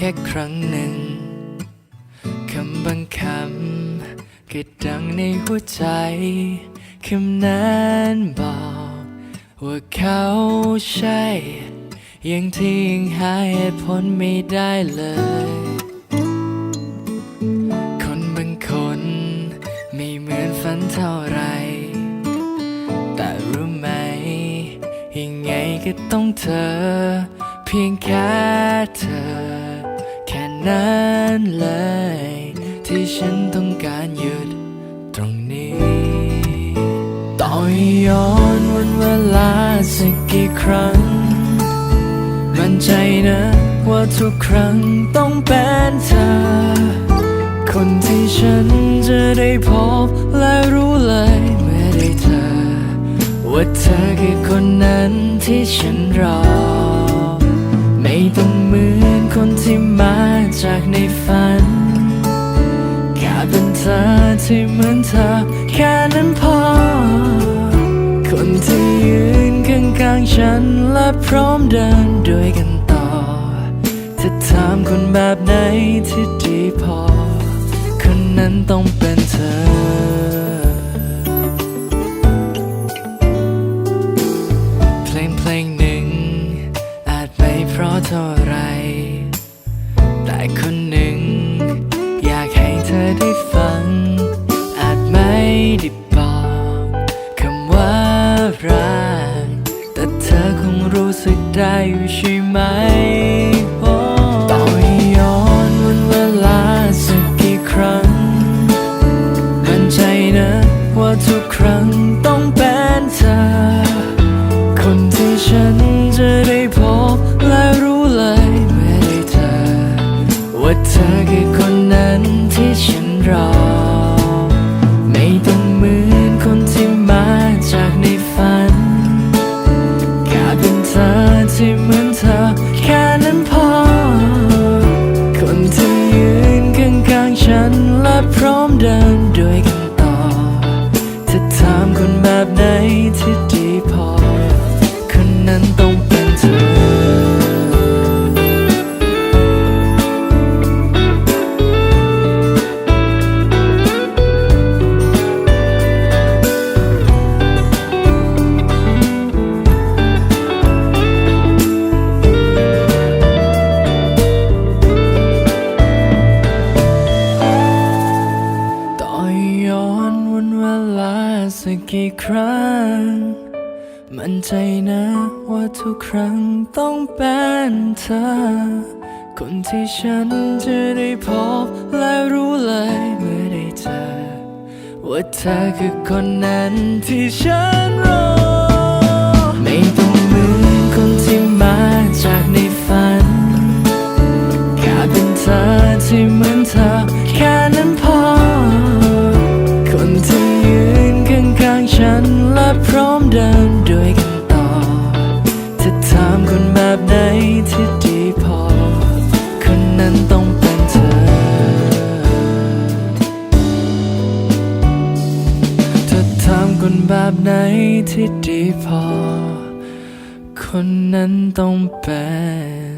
แค่ครั้งหนึ่ง คำบางคำก็ดังในหัวใจ คำนั้นบอกว่าเขาใช่ยังที่ยังหาเหตุผลไม่ได้เลย คนบางคนไม่เหมือนฝันเท่าไร แต่รู้ไหม ยังไงก็ต้องเธอ เพียงแค่เธอ นั้นเลย ที่ฉันต้องการหยุดตรงนี้ ต่อให้ย้อนวันเวลาสักกี่ครั้ง มั่นใจนะว่าทุกครั้งต้องเป็นเธอ คนที่ฉันจะได้พบและรู้เลยเมื่อได้เจอว่าเธอคือคนนั้นที่ฉันรอ จากในฝันแค่เป็นเธอที่เหมือนเธอ แค่นั้นพอ คนที่ยืนข้างๆฉันและพร้อมเดินด้วยกัน สึกได้อยู่ใช่ไหม พร้อมเดินด้วยกันต่อจะถามคนแบบไหนที่ดีพอ คนนั้นต้อง ลาสักกี่ครั้ง มั่นใจนะว่าทุกครั้งต้องเป็นเธอ คนที่ฉันจะได้พบและรู้เลยเมื่อได้เจอ ว่าเธอคือคนนั้นที่ฉันรอ ไม่ต้องเหมือนคนที่มาจากในฝันแค่เป็นเธอที่เหมือนเธอแค่นั้นพอ ด้วยกันต่อจะถามคนแบบไหนที่ดีพอ คนนั้นต้องเป็นเธอ ถ้าถามคนแบบไหนที่ดีพอ คนนั้นต้องเป็น